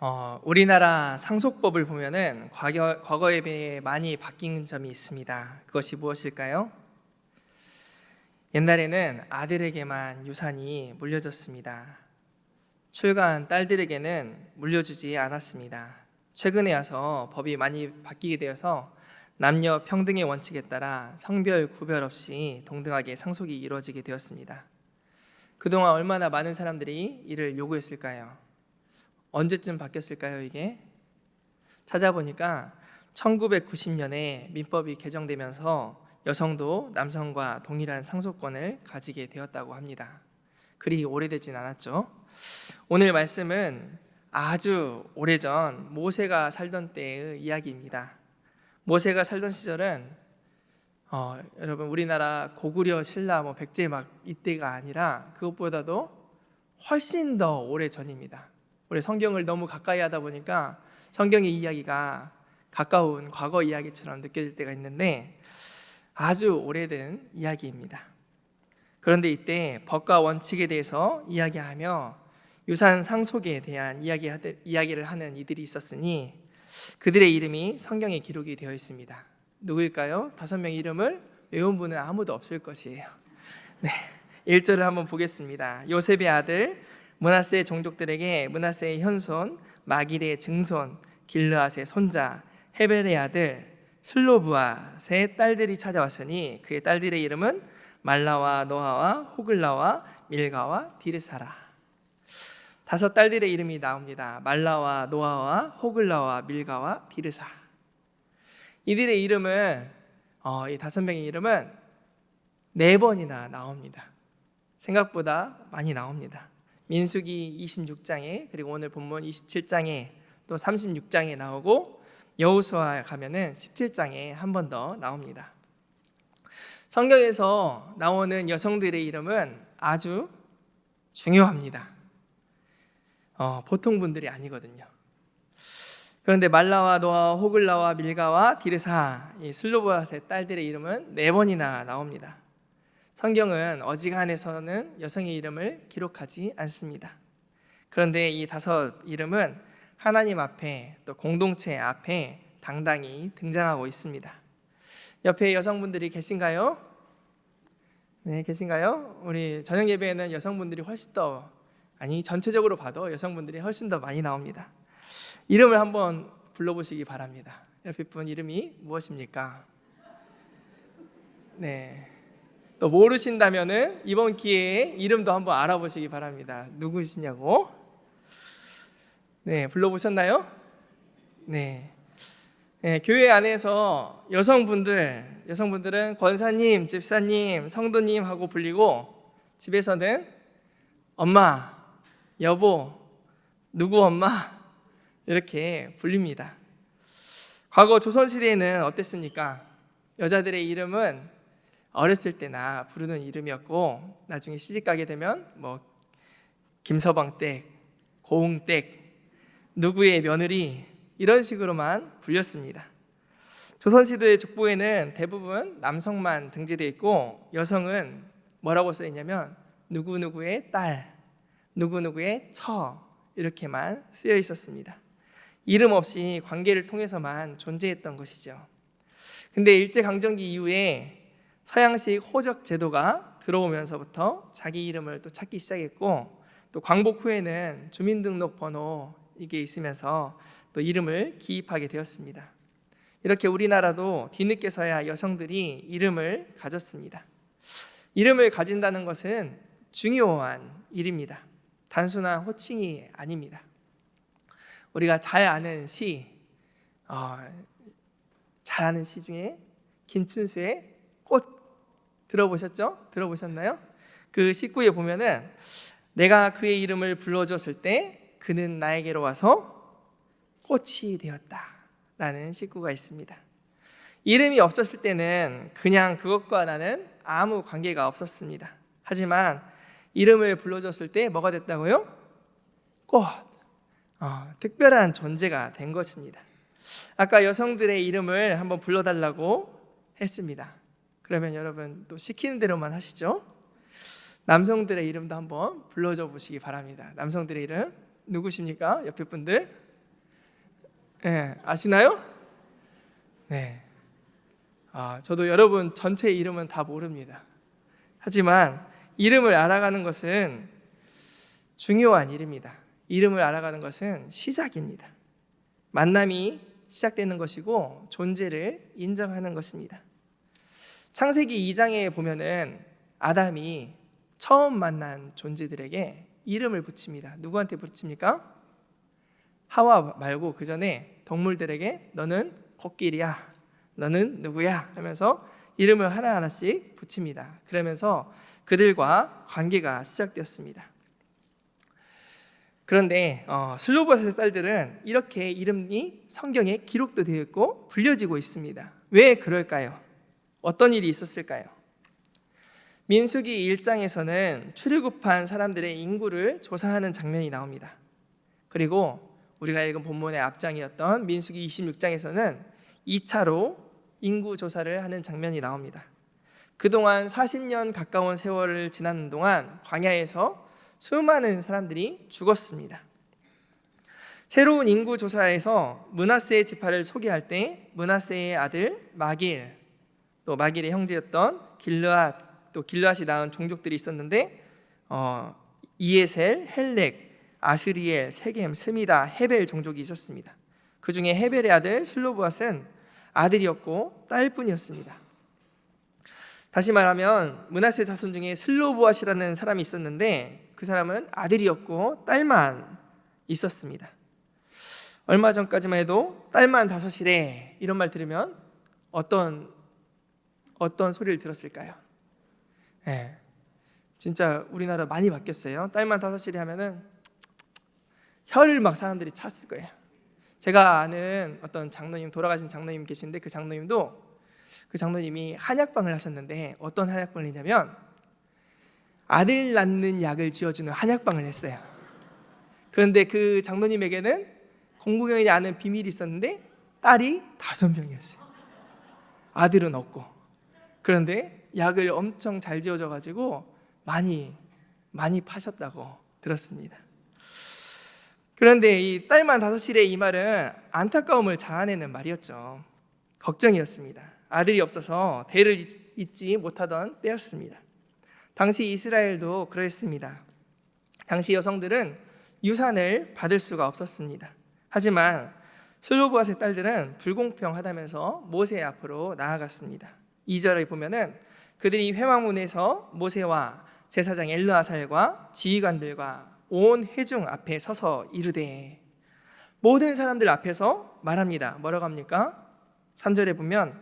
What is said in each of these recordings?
어, 우리나라 상속법을 보면은 과거, 과거 에 비해 많이 바뀐 점이 있습니다. 그것이 무엇일까요? 옛날에는 아들에게만 유산이 물려졌습니다. 출가한 딸들에게는 물려주지 않았습니다. 최근에 와서 법이 많이 바뀌게 되어서 남녀 평등의 원칙에 따라 성별 구별 없이 동등하게 상속이 이루어지게 되었습니다. 그동안 얼마나 많은 사람들이 이를 요구했을까요? 언제쯤 바뀌었을까요, 이게? 찾아보니까 1990년에 민법이 개정되면서 여성도 남성과 동일한 상속권을 가지게 되었다고 합니다. 그리 오래되진 않았죠. 오늘 말씀은 아주 오래전 모세가 살던 때의 이야기입니다. 모세가 살던 시절은 어, 여러분 우리나라 고구려 신라 뭐 백제 막 이때가 아니라 그것보다도 훨씬 더 오래 전입니다. 우리 성경을 너무 가까이 하다 보니까 성경의 이야기가 가까운 과거 이야기처럼 느껴질 때가 있는데 아주 오래된 이야기입니다. 그런데 이때 법과 원칙에 대해서 이야기하며 유산 상속에 대한 이야기 이야기를 하는 이들이 있었으니 그들의 이름이 성경에 기록이 되어 있습니다. 누구일까요? 다섯 명 이름을 외운 분은 아무도 없을 것이에요. 네. 1절을 한번 보겠습니다. 요셉의 아들 문하세 종족들에게 문하세의 현손 마길의 증손 길르앗의 손자 헤벨의 아들 슬로브아의 딸들이 찾아왔으니 그의 딸들의 이름은 말라와 노아와 호글라와 밀가와 디르사라 다섯 딸들의 이름이 나옵니다. 말라와 노아와 호글라와 밀가와 디르사 이들의 이름은 어, 이 다섯 명의 이름은 네 번이나 나옵니다. 생각보다 많이 나옵니다. 민수기 26장에 그리고 오늘 본문 27장에 또 36장에 나오고 여호수아 가면은 17장에 한 번 더 나옵니다. 성경에서 나오는 여성들의 이름은 아주 중요합니다. 어, 보통 분들이 아니거든요. 그런데 말라와 노아와 호글라와 밀가와 디르사 이 슬로보아의 딸들의 이름은 네 번이나 나옵니다. 성경은 어지간해서는 여성의 이름을 기록하지 않습니다. 그런데 이 다섯 이름은 하나님 앞에 또 공동체 앞에 당당히 등장하고 있습니다. 옆에 여성분들이 계신가요? 네, 계신가요? 우리 저녁 예배에는 여성분들이 훨씬 더 아니 전체적으로 봐도 여성분들이 훨씬 더 많이 나옵니다. 이름을 한번 불러보시기 바랍니다. 옆에 분 이름이 무엇입니까? 네. 또 모르신다면은 이번 기회에 이름도 한번 알아보시기 바랍니다. 누구시냐고? 네, 불러보셨나요? 네. 네, 교회 안에서 여성분들, 여성분들은 권사님, 집사님, 성도님 하고 불리고 집에서는 엄마, 여보, 누구 엄마 이렇게 불립니다. 과거 조선 시대에는 어땠습니까? 여자들의 이름은 어렸을 때나 부르는 이름이었고 나중에 시집 가게 되면 뭐 김서방댁, 고흥댁, 누구의 며느리 이런 식으로만 불렸습니다. 조선시대 족보에는 대부분 남성만 등재되어 있고 여성은 뭐라고 써 있냐면 누구누구의 딸, 누구누구의 처 이렇게만 쓰여 있었습니다. 이름 없이 관계를 통해서만 존재했던 것이죠. 근데 일제 강점기 이후에 서양식 호적 제도가 들어오면서부터 자기 이름을 또 찾기 시작했고 또 광복 후에는 주민등록번호 이게 있으면서 또 이름을 기입하게 되었습니다. 이렇게 우리나라도 뒤늦게서야 여성들이 이름을 가졌습니다. 이름을 가진다는 것은 중요한 일입니다. 단순한 호칭이 아닙니다. 우리가 잘 아는 시, 어, 잘 아는 시 중에 김춘수의 꽃 들어보셨죠? 들어보셨나요? 그 19에 보면은 내가 그의 이름을 불러줬을 때 그는 나에게로 와서 꽃이 되었다. 라는 식구가 있습니다. 이름이 없었을 때는 그냥 그것과 나는 아무 관계가 없었습니다. 하지만 이름을 불러줬을 때 뭐가 됐다고요? 꽃. 어, 특별한 존재가 된 것입니다. 아까 여성들의 이름을 한번 불러달라고 했습니다. 그러면 여러분 또 시키는 대로만 하시죠? 남성들의 이름도 한번 불러줘 보시기 바랍니다. 남성들의 이름 누구십니까? 옆에 분들 예, 아시나요? 네. 아, 저도 여러분 전체 이름은 다 모릅니다. 하지만 이름을 알아가는 것은 중요한 일입니다. 이름을 알아가는 것은 시작입니다. 만남이 시작되는 것이고 존재를 인정하는 것입니다. 창세기 2장에 보면은 아담이 처음 만난 존재들에게 이름을 붙입니다. 누구한테 붙입니까? 하와 말고 그 전에 동물들에게 너는 코끼리야, 너는 누구야 하면서 이름을 하나하나씩 붙입니다. 그러면서 그들과 관계가 시작되었습니다. 그런데 어, 슬로버스의 딸들은 이렇게 이름이 성경에 기록도 되어 있고 불려지고 있습니다. 왜 그럴까요? 어떤 일이 있었을까요? 민수기 1장에서는 출애굽한 사람들의 인구를 조사하는 장면이 나옵니다. 그리고 우리가 읽은 본문의 앞장이었던 민수기 26장에서는 2차로 인구 조사를 하는 장면이 나옵니다. 그동안 40년 가까운 세월을 지나는 동안 광야에서 수많은 사람들이 죽었습니다. 새로운 인구 조사에서 문하세의 지파를 소개할 때 문하세의 아들 마길 또 마길의 형제였던 길르앗 또 길르앗이 낳은 종족들이 있었는데 어, 이에셀, 헬렉, 아스리엘, 세겜, 스미다, 헤벨 종족이 있었습니다. 그 중에 헤벨의 아들 슬로브앗은 아들이었고 딸뿐이었습니다. 다시 말하면 문하세 자손 중에 슬로브앗이라는 사람이 있었는데 그 사람은 아들이었고 딸만 있었습니다. 얼마 전까지만 해도 딸만 다섯이래 이런 말 들으면 어떤 어떤 소리를 들었을까요? 예. 진짜 우리나라 많이 바뀌었어요. 딸만 다섯이래 하면은 혀를 막 사람들이 찼을 거예요. 제가 아는 어떤 장로님 돌아가신 장로님 계신데 그 장로님도 그 장로님이 한약방을 하셨는데 어떤 한약방을 했냐면 아들 낳는 약을 지어주는 한약방을 했어요. 그런데 그 장로님에게는 공공연히 아는 비밀이 있었는데 딸이 다섯 명이었어요. 아들은 없고. 그런데 약을 엄청 잘 지어줘 가지고 많이 많이 파셨다고 들었습니다. 그런데 이 딸만 다섯이래 이 말은 안타까움을 자아내는 말이었죠. 걱정이었습니다. 아들이 없어서 대를 잇지 못하던 때였습니다. 당시 이스라엘도 그랬습니다. 당시 여성들은 유산을 받을 수가 없었습니다. 하지만 슬로브앗의 딸들은 불공평하다면서 모세 앞으로 나아갔습니다. 2절에 보면은 그들이 회망문에서 모세와 제사장 엘르아살과 지휘관들과 온 회중 앞에 서서 이르되 모든 사람들 앞에서 말합니다. 뭐라고 합니까? 3절에 보면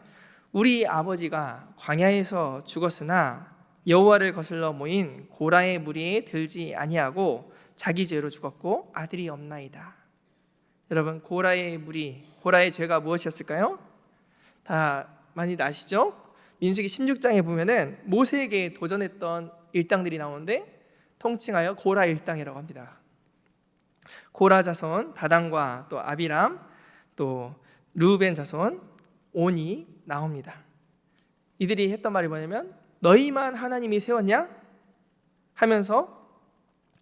우리 아버지가 광야에서 죽었으나 여호와를 거슬러 모인 고라의 무리에 들지 아니하고 자기 죄로 죽었고 아들이 없나이다. 여러분 고라의 무리 고라의 죄가 무엇이었을까요? 다 많이 아시죠? 민수기 16장에 보면은 모세에게 도전했던 일당들이 나오는데 통칭하여 고라 일당이라고 합니다. 고라 자손 다단과 또 아비람 또 루벤 자손 온이 나옵니다. 이들이 했던 말이 뭐냐면 너희만 하나님이 세웠냐 하면서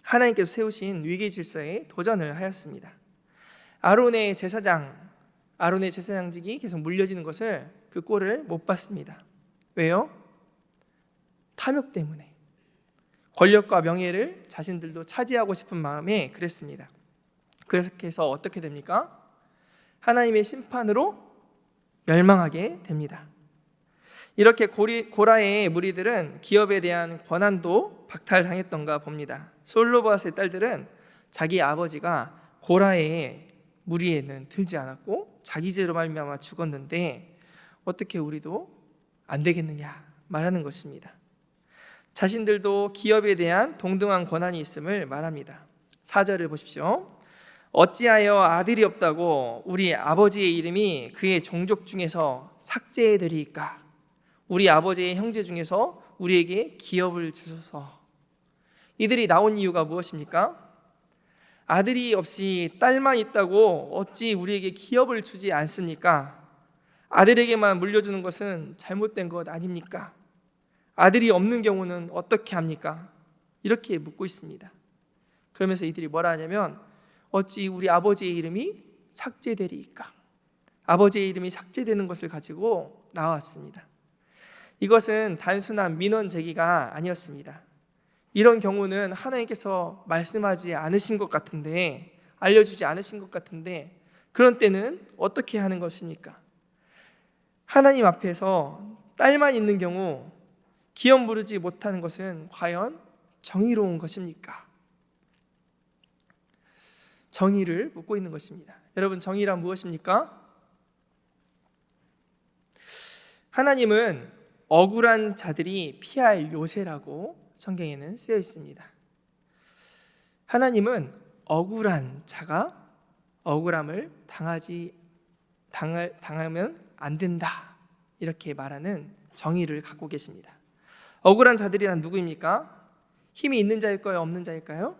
하나님께서 세우신 위기 질서에 도전을 하였습니다. 아론의 제사장 아론의 제사장직이 계속 물려지는 것을 그 꼴을 못 봤습니다. 왜요? 탐욕 때문에 권력과 명예를 자신들도 차지하고 싶은 마음에 그랬습니다. 그래서 어떻게 됩니까? 하나님의 심판으로 멸망하게 됩니다. 이렇게 고리, 고라의 무리들은 기업에 대한 권한도 박탈당했던가 봅니다. 솔로바스의 딸들은 자기 아버지가 고라의 무리에는 들지 않았고 자기 죄로 말미암아 죽었는데 어떻게 우리도 안 되겠느냐 말하는 것입니다. 자신들도 기업에 대한 동등한 권한이 있음을 말합니다. 4절을 보십시오. 어찌하여 아들이 없다고 우리 아버지의 이름이 그의 종족 중에서 삭제되리까? 우리 아버지의 형제 중에서 우리에게 기업을 주소서. 이들이 나온 이유가 무엇입니까? 아들이 없이 딸만 있다고 어찌 우리에게 기업을 주지 않습니까? 아들에게만 물려주는 것은 잘못된 것 아닙니까? 아들이 없는 경우는 어떻게 합니까? 이렇게 묻고 있습니다. 그러면서 이들이 뭐라 하냐면 어찌 우리 아버지의 이름이 삭제되리까? 아버지의 이름이 삭제되는 것을 가지고 나왔습니다. 이것은 단순한 민원 제기가 아니었습니다. 이런 경우는 하나님께서 말씀하지 않으신 것 같은데 알려주지 않으신 것 같은데 그런 때는 어떻게 하는 것입니까? 하나님 앞에서 딸만 있는 경우 기업 부르지 못하는 것은 과연 정의로운 것입니까? 정의를 묻고 있는 것입니다. 여러분 정의란 무엇입니까? 하나님은 억울한 자들이 피할 요새라고 성경에는 쓰여 있습니다. 하나님은 억울한 자가 억울함을 당하지 당할, 당하면 안 된다 이렇게 말하는 정의를 갖고 계십니다. 억울한 자들이란 누구입니까? 힘이 있는 자일까요, 없는 자일까요?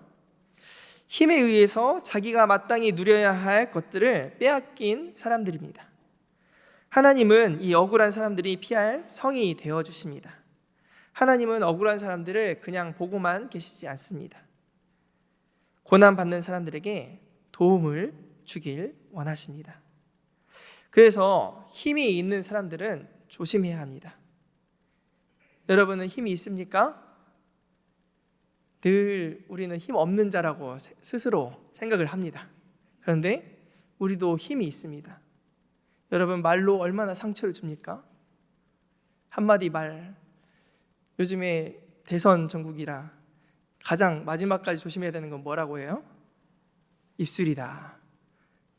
힘에 의해서 자기가 마땅히 누려야 할 것들을 빼앗긴 사람들입니다. 하나님은 이 억울한 사람들이 피할 성이 되어 주십니다. 하나님은 억울한 사람들을 그냥 보고만 계시지 않습니다. 고난 받는 사람들에게 도움을 주길 원하십니다. 그래서 힘이 있는 사람들은 조심해야 합니다. 여러분은 힘이 있습니까? 늘 우리는 힘 없는 자라고 스스로 생각을 합니다. 그런데 우리도 힘이 있습니다. 여러분 말로 얼마나 상처를 줍니까? 한마디 말. 요즘에 대선 전국이라 가장 마지막까지 조심해야 되는 건 뭐라고 해요? 입술이다.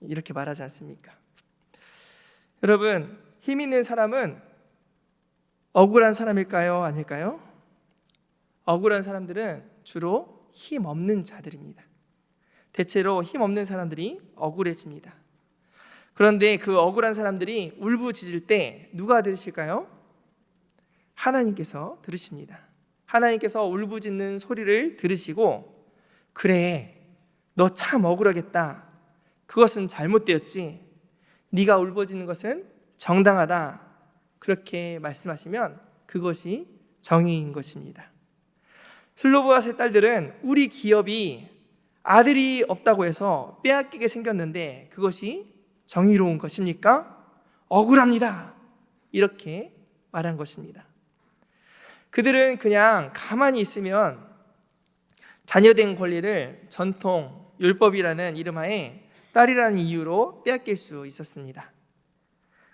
이렇게 말하지 않습니까? 여러분, 힘 있는 사람은 억울한 사람일까요? 아닐까요? 억울한 사람들은 주로 힘 없는 자들입니다. 대체로 힘 없는 사람들이 억울해집니다. 그런데 그 억울한 사람들이 울부짖을 때 누가 들으실까요? 하나님께서 들으십니다. 하나님께서 울부짖는 소리를 들으시고 그래 너 참 억울하겠다. 그것은 잘못되었지. 네가 울부짖는 것은 정당하다. 그렇게 말씀하시면 그것이 정의인 것입니다. 슬로보아스의 딸들은 우리 기업이 아들이 없다고 해서 빼앗기게 생겼는데 그것이 정의로운 것입니까? 억울합니다. 이렇게 말한 것입니다. 그들은 그냥 가만히 있으면 자녀된 권리를 전통, 율법이라는 이름하에 딸이라는 이유로 빼앗길 수 있었습니다.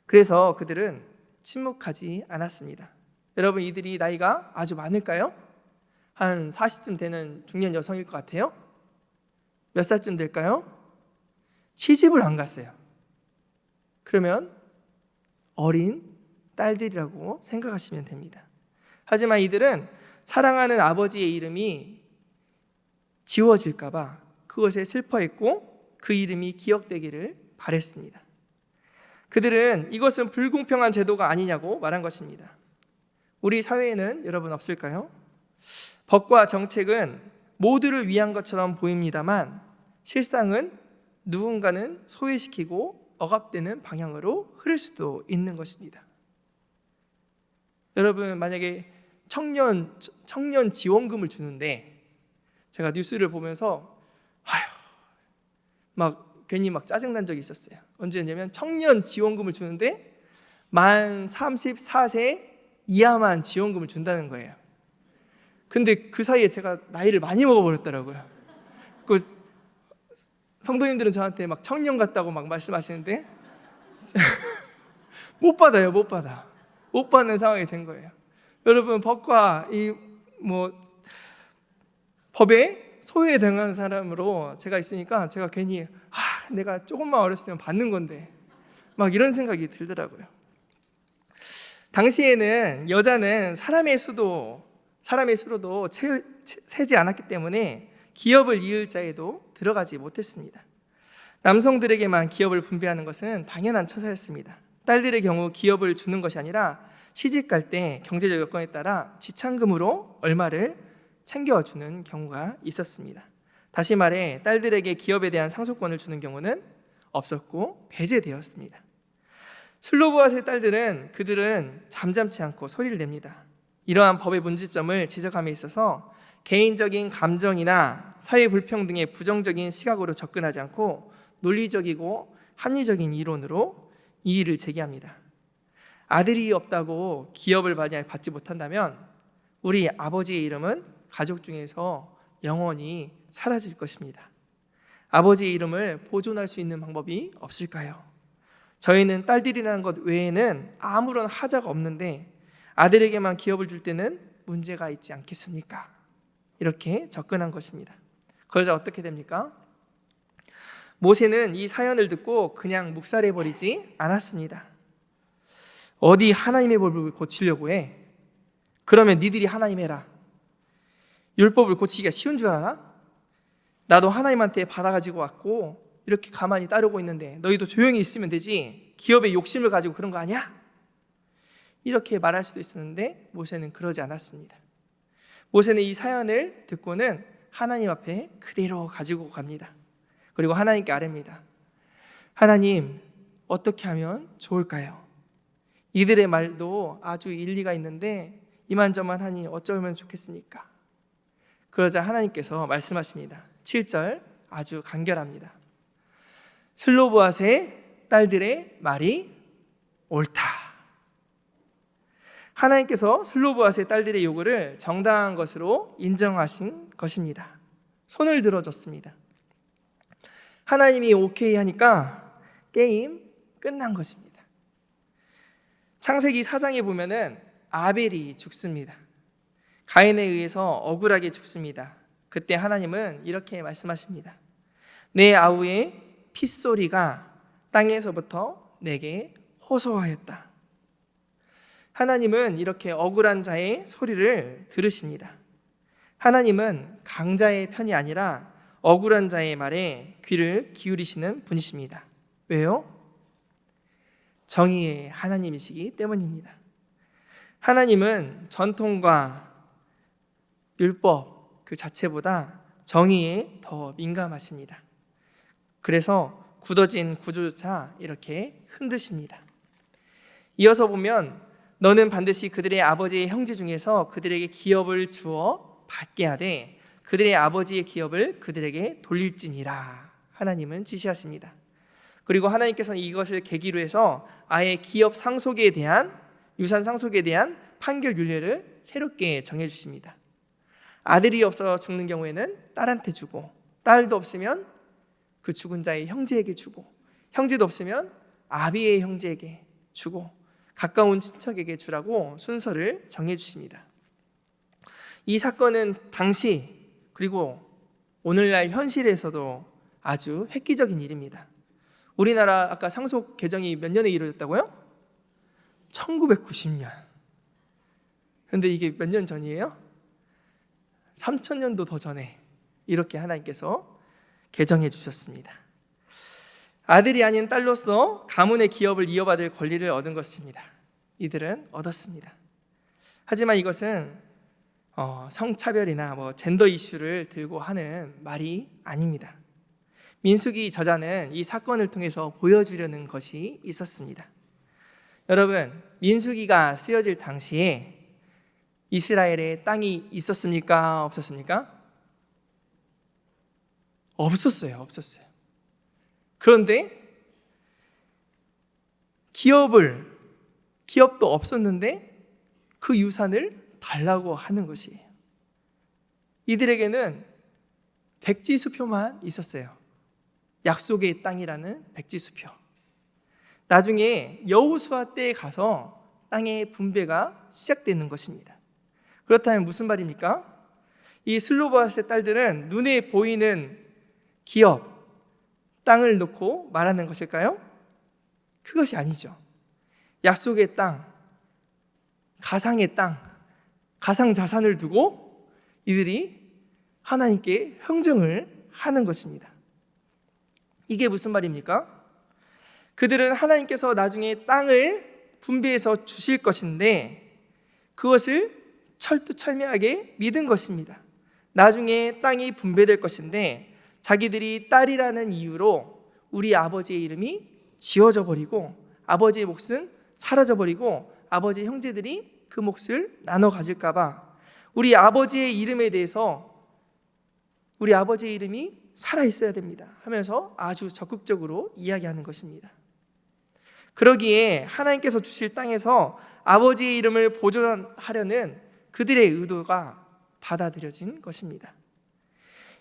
그래서 그들은 침묵하지 않았습니다. 여러분, 이들이 나이가 아주 많을까요? 한 40쯤 되는 중년 여성일 것 같아요? 몇 살쯤 될까요? 시집을 안 갔어요. 그러면 어린 딸들이라고 생각하시면 됩니다. 하지만 이들은 사랑하는 아버지의 이름이 지워질까봐 그것에 슬퍼했고 그 이름이 기억되기를 바랬습니다. 그들은 이것은 불공평한 제도가 아니냐고 말한 것입니다. 우리 사회에는 여러분 없을까요? 법과 정책은 모두를 위한 것처럼 보입니다만 실상은 누군가는 소외시키고 억압되는 방향으로 흐를 수도 있는 것입니다. 여러분 만약에 청년 청년 지원금을 주는데 제가 뉴스를 보면서 막 괜히 막 짜증 난 적이 있었어요. 언제였냐면 청년 지원금을 주는데 만 34세 이하만 지원금을 준다는 거예요. 근데 그 사이에 제가 나이를 많이 먹어버렸더라고요. 그 성도님들은 저한테 막 청년 같다고 막 말씀하시는데 못 받아요, 못 받아. 못 받는 상황이 된 거예요. 여러분 법과 이 뭐 법에 소외당한 사람으로 제가 있으니까 제가 괜히 아, 내가 조금만 어렸으면 받는 건데 막 이런 생각이 들더라고요. 당시에는 여자는 사람의 수도 사람의 수로도 채, 세지 않았기 때문에 기업을 이을 자에도 들어가지 못했습니다. 남성들에게만 기업을 분배하는 것은 당연한 처사였습니다. 딸들의 경우 기업을 주는 것이 아니라 시집 갈 때 경제적 여건에 따라 지참금으로 얼마를 챙겨주는 경우가 있었습니다. 다시 말해 딸들에게 기업에 대한 상속권을 주는 경우는 없었고 배제되었습니다. 슬로보아스의 딸들은 그들은 잠잠치 않고 소리를 냅니다. 이러한 법의 문제점을 지적함에 있어서 개인적인 감정이나 사회 불평 등의 부정적인 시각으로 접근하지 않고 논리적이고 합리적인 이론으로 이의를 제기합니다. 아들이 없다고 기업을 받지 못한다면 우리 아버지의 이름은 가족 중에서 영원히 사라질 것입니다. 아버지의 이름을 보존할 수 있는 방법이 없을까요? 저희는 딸들이라는 것 외에는 아무런 하자가 없는데 아들에게만 기업을 줄 때는 문제가 있지 않겠습니까? 이렇게 접근한 것입니다. 그러자 어떻게 됩니까? 모세는 이 사연을 듣고 그냥 묵살해 버리지 않았습니다. 어디 하나님의 법을 고치려고 해? 그러면 니들이 하나님 해라. 율법을 고치기가 쉬운 줄 알아? 나도 하나님한테 받아가지고 왔고 이렇게 가만히 따르고 있는데 너희도 조용히 있으면 되지 기업의 욕심을 가지고 그런 거 아니야? 이렇게 말할 수도 있었는데 모세는 그러지 않았습니다. 모세는 이 사연을 듣고는 하나님 앞에 그대로 가지고 갑니다. 그리고 하나님께 아뢰입니다. 하나님, 어떻게 하면 좋을까요? 이들의 말도 아주 일리가 있는데 이만저만 하니 어쩌면 좋겠습니까? 그러자 하나님께서 말씀하십니다. 7절 아주 간결합니다. 슬로보아스의 딸들의 말이 옳다. 하나님께서 슬로보아스의 딸들의 요구를 정당한 것으로 인정하신 것입니다. 손을 들어줬습니다. 하나님이 오케이 하니까 게임 끝난 것입니다. 창세기 4장에 보면은 아벨이 죽습니다. 가인에 의해서 억울하게 죽습니다. 그때 하나님은 이렇게 말씀하십니다. 내 아우의 핏소리가 땅에서부터 내게 호소하였다. 하나님은 이렇게 억울한 자의 소리를 들으십니다. 하나님은 강자의 편이 아니라 억울한 자의 말에 귀를 기울이시는 분이십니다. 왜요? 정의의 하나님이시기 때문입니다. 하나님은 전통과 율법 그 자체보다 정의에 더 민감하십니다. 그래서 굳어진 구조조차 이렇게 흔드십니다. 이어서 보면 너는 반드시 그들의 아버지의 형제 중에서 그들에게 기업을 주어 받게 하되 그들의 아버지의 기업을 그들에게 돌릴지니라 하나님은 지시하십니다. 그리고 하나님께서는 이것을 계기로 해서 아예 기업 상속에 대한 유산 상속에 대한 판결 윤례를 새롭게 정해 주십니다. 아들이 없어 죽는 경우에는 딸한테 주고 딸도 없으면 그 죽은 자의 형제에게 주고 형제도 없으면 아비의 형제에게 주고 가까운 친척에게 주라고 순서를 정해 주십니다. 이 사건은 당시 그리고 오늘날 현실에서도 아주 획기적인 일입니다. 우리나라 아까 상속 개정이 몇 년에 이루어졌다고요? 1990년. 근데 이게 몇 년 전이에요? 3천 년도 더 전에 이렇게 하나님께서 개정해 주셨습니다. 아들이 아닌 딸로서 가문의 기업을 이어받을 권리를 얻은 것입니다. 이들은 얻었습니다. 하지만 이것은 어, 성차별이나 뭐 젠더 이슈를 들고 하는 말이 아닙니다. 민수기 저자는 이 사건을 통해서 보여주려는 것이 있었습니다. 여러분, 민수기가 쓰여질 당시에 이스라엘에 땅이 있었습니까? 없었습니까? 없었어요. 없었어요. 그런데 기업을 기업도 없었는데 그 유산을 달라고 하는 것이에요. 이들에게는 백지 수표만 있었어요. 약속의 땅이라는 백지 수표. 나중에 여호수아 때에 가서 땅의 분배가 시작되는 것입니다. 그렇다면 무슨 말입니까? 이 슬로바스의 딸들은 눈에 보이는 기업, 땅을 놓고 말하는 것일까요? 그것이 아니죠. 약속의 땅, 가상의 땅, 가상 자산을 두고 이들이 하나님께 형정을 하는 것입니다. 이게 무슨 말입니까? 그들은 하나님께서 나중에 땅을 분배해서 주실 것인데 그것을 철두철미하게 믿은 것입니다. 나중에 땅이 분배될 것인데 자기들이 딸이라는 이유로 우리 아버지의 이름이 지워져 버리고 아버지의 몫은 사라져 버리고 아버지 형제들이 그 몫을 나눠 가질까 봐 우리 아버지의 이름에 대해서 우리 아버지의 이름이 살아 있어야 됩니다 하면서 아주 적극적으로 이야기하는 것입니다. 그러기에 하나님께서 주실 땅에서 아버지의 이름을 보존하려는 그들의 의도가 받아들여진 것입니다.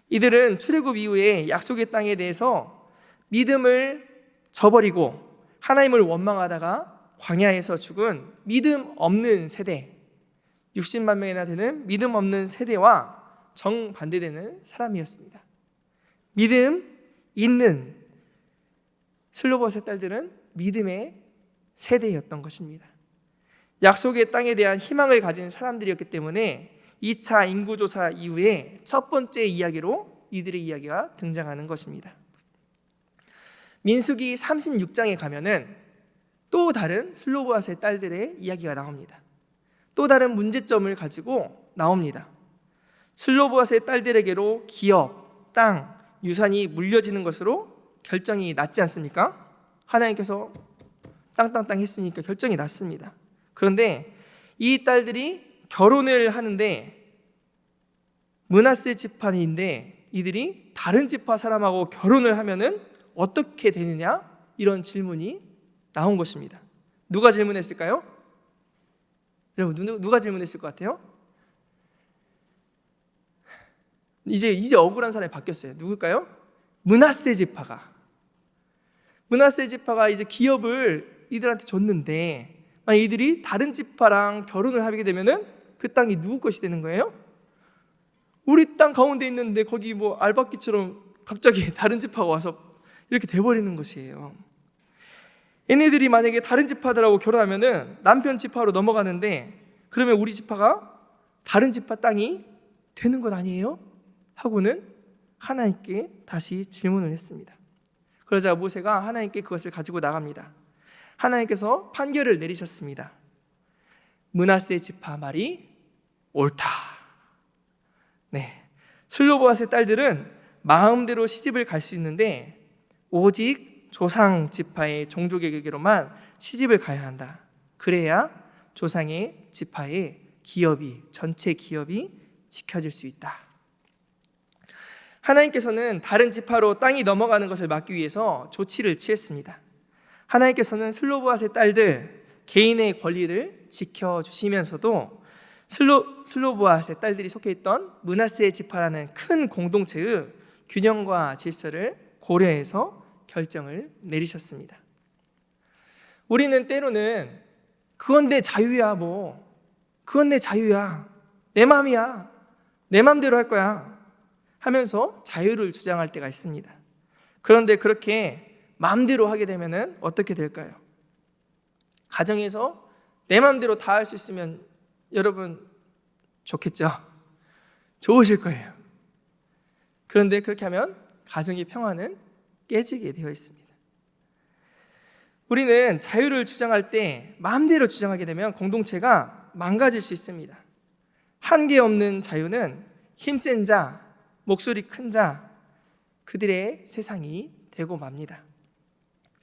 이들은 출애굽 이후에 약속의 땅에 대해서 믿음을 저버리고 하나님을 원망하다가 광야에서 죽은 믿음 없는 세대, 60만 명이나 되는 믿음 없는 세대와 정반대되는 사람이었습니다. 믿음 있는 슬로버의 딸들은 믿음의 세대였던 것입니다. 약속의 땅에 대한 희망을 가진 사람들이었기 때문에 2차 인구조사 이후에 첫 번째 이야기로 이들의 이야기가 등장하는 것입니다. 민수기 36장에 가면은 또 다른 슬로보아스의 딸들의 이야기가 나옵니다. 또 다른 문제점을 가지고 나옵니다. 슬로보아스의 딸들에게로 기업, 땅, 유산이 물려지는 것으로 결정이 났지 않습니까? 하나님께서 땅땅땅 했으니까 결정이 났습니다. 그런데 이 딸들이 결혼을 하는데 문하세 지파인데 이들이 다른 지파 사람하고 결혼을 하면은 어떻게 되느냐 이런 질문이 나온 것입니다. 누가 질문했을까요? 여러분 누, 누가 질문했을 것 같아요? 이제 이제 억울한 사람이 바뀌었어요. 누굴까요? 문하세 지파가 문하세 지파가 이제 기업을 이들한테 줬는데 만약 이들이 다른 지파랑 결혼을 하게 되면은 그 땅이 누구 것이 되는 거예요? 우리 땅 가운데 있는데 거기 뭐 알바끼처럼 갑자기 다른 지파가 와서 이렇게 돼버리는 것이에요. 얘네들이 만약에 다른 지파들하고 결혼하면은 남편 지파로 넘어가는데 그러면 우리 지파가 다른 지파 땅이 되는 것 아니에요? 하고는 하나님께 다시 질문을 했습니다. 그러자 모세가 하나님께 그것을 가지고 나갑니다. 하나님께서 판결을 내리셨습니다. 문하세 지파 말이 옳다. 네. 슬로보아스의 딸들은 마음대로 시집을 갈 수 있는데 오직 조상 지파의 종족에게로만 시집을 가야 한다. 그래야 조상의 지파의 기업이 전체 기업이 지켜질 수 있다. 하나님께서는 다른 지파로 땅이 넘어가는 것을 막기 위해서 조치를 취했습니다. 하나님께서는 슬로보아스의 딸들 개인의 권리를 지켜주시면서도 슬로, 슬로보아스의 딸들이 속해 있던 문하세의 지파라는 큰 공동체의 균형과 질서를 고려해서 결정을 내리셨습니다. 우리는 때로는 그건 내 자유야 뭐 그건 내 자유야 내 마음이야 내 마음대로 할 거야 하면서 자유를 주장할 때가 있습니다. 그런데 그렇게 마음대로 하게 되면은 어떻게 될까요? 가정에서 내 마음대로 다 할 수 있으면 여러분 좋겠죠? 좋으실 거예요. 그런데 그렇게 하면 가정의 평화는 깨지게 되어 있습니다. 우리는 자유를 주장할 때 마음대로 주장하게 되면 공동체가 망가질 수 있습니다. 한계 없는 자유는 힘센 자, 목소리 큰 자, 그들의 세상이 되고 맙니다.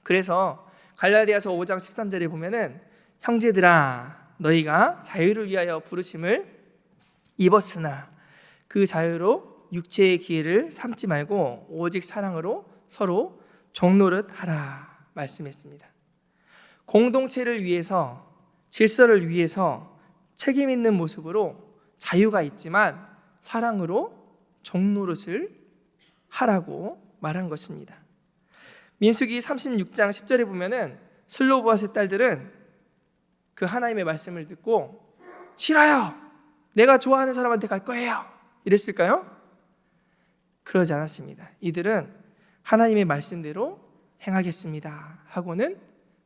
그래서 갈라디아서 5장 13절에 보면은 형제들아 너희가 자유를 위하여 부르심을 입었으나 그 자유로 육체의 기회를 삼지 말고 오직 사랑으로 서로 종노릇 하라 말씀했습니다. 공동체를 위해서 질서를 위해서 책임 있는 모습으로 자유가 있지만 사랑으로 종노릇을 하라고 말한 것입니다. 민수기 36장 10절에 보면은 슬로보아스 딸들은 그 하나님의 말씀을 듣고 싫어요. 내가 좋아하는 사람한테 갈 거예요. 이랬을까요? 그러지 않았습니다. 이들은 하나님의 말씀대로 행하겠습니다. 하고는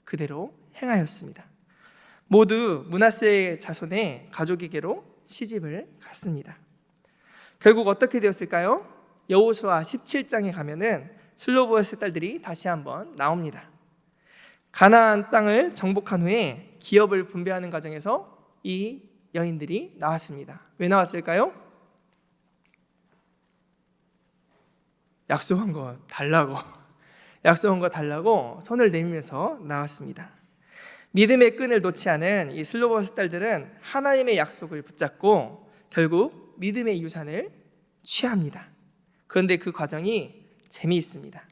그대로 행하였습니다. 모두 문하세 자손의 가족에게로 시집을 갔습니다. 결국 어떻게 되었을까요? 여호수아 17장에 가면은 슬로보아스 딸들이 다시 한번 나옵니다. 가나안 땅을 정복한 후에 기업을 분배하는 과정에서 이 여인들이 나왔습니다. 왜 나왔을까요? 약속한 거 달라고 약속한 거 달라고 손을 내밀면서 나왔습니다. 믿음의 끈을 놓지 않은 이 슬로보스 딸들은 하나님의 약속을 붙잡고 결국 믿음의 유산을 취합니다. 그런데 그 과정이 재미있습니다.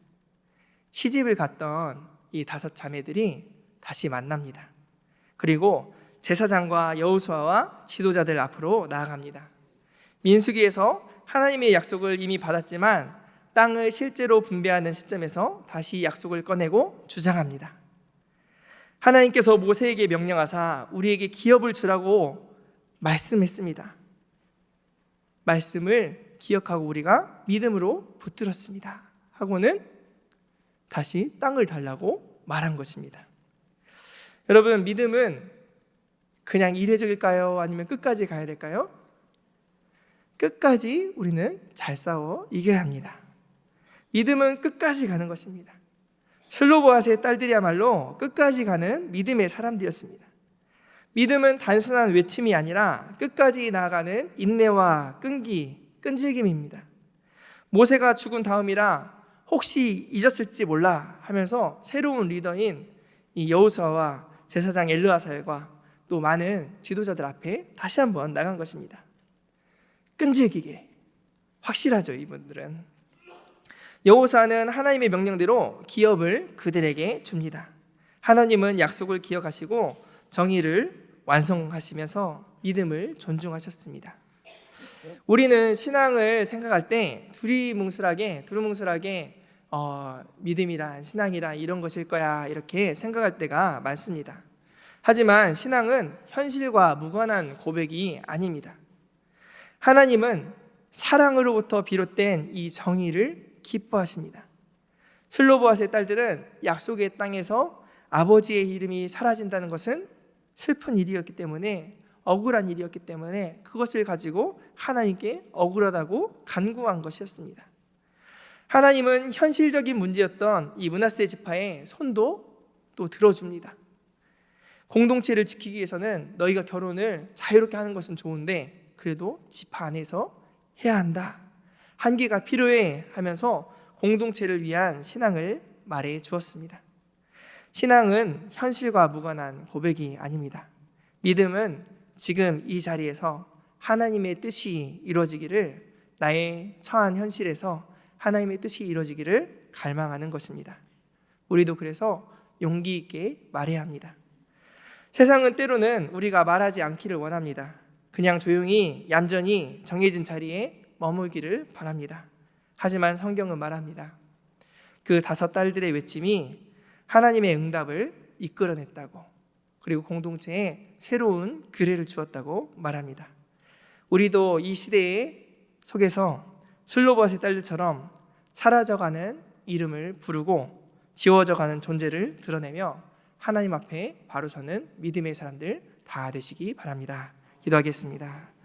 시집을 갔던 이 다섯 자매들이 다시 만납니다. 그리고 제사장과 여호수아와 지도자들 앞으로 나아갑니다. 민수기에서 하나님의 약속을 이미 받았지만 땅을 실제로 분배하는 시점에서 다시 약속을 꺼내고 주장합니다. 하나님께서 모세에게 명령하사 우리에게 기업을 주라고 말씀했습니다. 말씀을 기억하고 우리가 믿음으로 붙들었습니다. 하고는 다시 땅을 달라고 말한 것입니다. 여러분, 믿음은 그냥 이례적일까요? 아니면 끝까지 가야 될까요? 끝까지 우리는 잘 싸워 이겨야 합니다. 믿음은 끝까지 가는 것입니다. 슬로보아스의 딸들이야말로 끝까지 가는 믿음의 사람들이었습니다. 믿음은 단순한 외침이 아니라 끝까지 나아가는 인내와 끈기, 끈질김입니다. 모세가 죽은 다음이라 혹시 잊었을지 몰라 하면서 새로운 리더인 이 여호수아와 제사장 엘르아살과 또 많은 지도자들 앞에 다시 한번 나간 것입니다. 끈질기게 확실하죠 이분들은 여호사는 하나님의 명령대로 기업을 그들에게 줍니다. 하나님은 약속을 기억하시고 정의를 완성하시면서 믿음을 존중하셨습니다. 우리는 신앙을 생각할 때 두리뭉술하게 두루뭉술하게 어, 믿음이란 신앙이란 이런 것일 거야 이렇게 생각할 때가 많습니다. 하지만 신앙은 현실과 무관한 고백이 아닙니다. 하나님은 사랑으로부터 비롯된 이 정의를 기뻐하십니다. 슬로보아스의 딸들은 약속의 땅에서 아버지의 이름이 사라진다는 것은 슬픈 일이었기 때문에 억울한 일이었기 때문에 그것을 가지고 하나님께 억울하다고 간구한 것이었습니다. 하나님은 현실적인 문제였던 이 문하세 지파의 손도 또 들어줍니다. 공동체를 지키기 위해서는 너희가 결혼을 자유롭게 하는 것은 좋은데 그래도 지파 안에서 해야 한다. 한계가 필요해 하면서 공동체를 위한 신앙을 말해 주었습니다. 신앙은 현실과 무관한 고백이 아닙니다. 믿음은 지금 이 자리에서 하나님의 뜻이 이루어지기를 나의 처한 현실에서 하나님의 뜻이 이루어지기를 갈망하는 것입니다. 우리도 그래서 용기 있게 말해야 합니다. 세상은 때로는 우리가 말하지 않기를 원합니다. 그냥 조용히 얌전히 정해진 자리에 머물기를 바랍니다. 하지만 성경은 말합니다. 그 다섯 딸들의 외침이 하나님의 응답을 이끌어냈다고 그리고 공동체에 새로운 규례를 주었다고 말합니다. 우리도 이 시대의 속에서 슬로버스의 딸들처럼 사라져가는 이름을 부르고 지워져가는 존재를 드러내며 하나님 앞에 바로 서는 믿음의 사람들 다 되시기 바랍니다. 기도하겠습니다.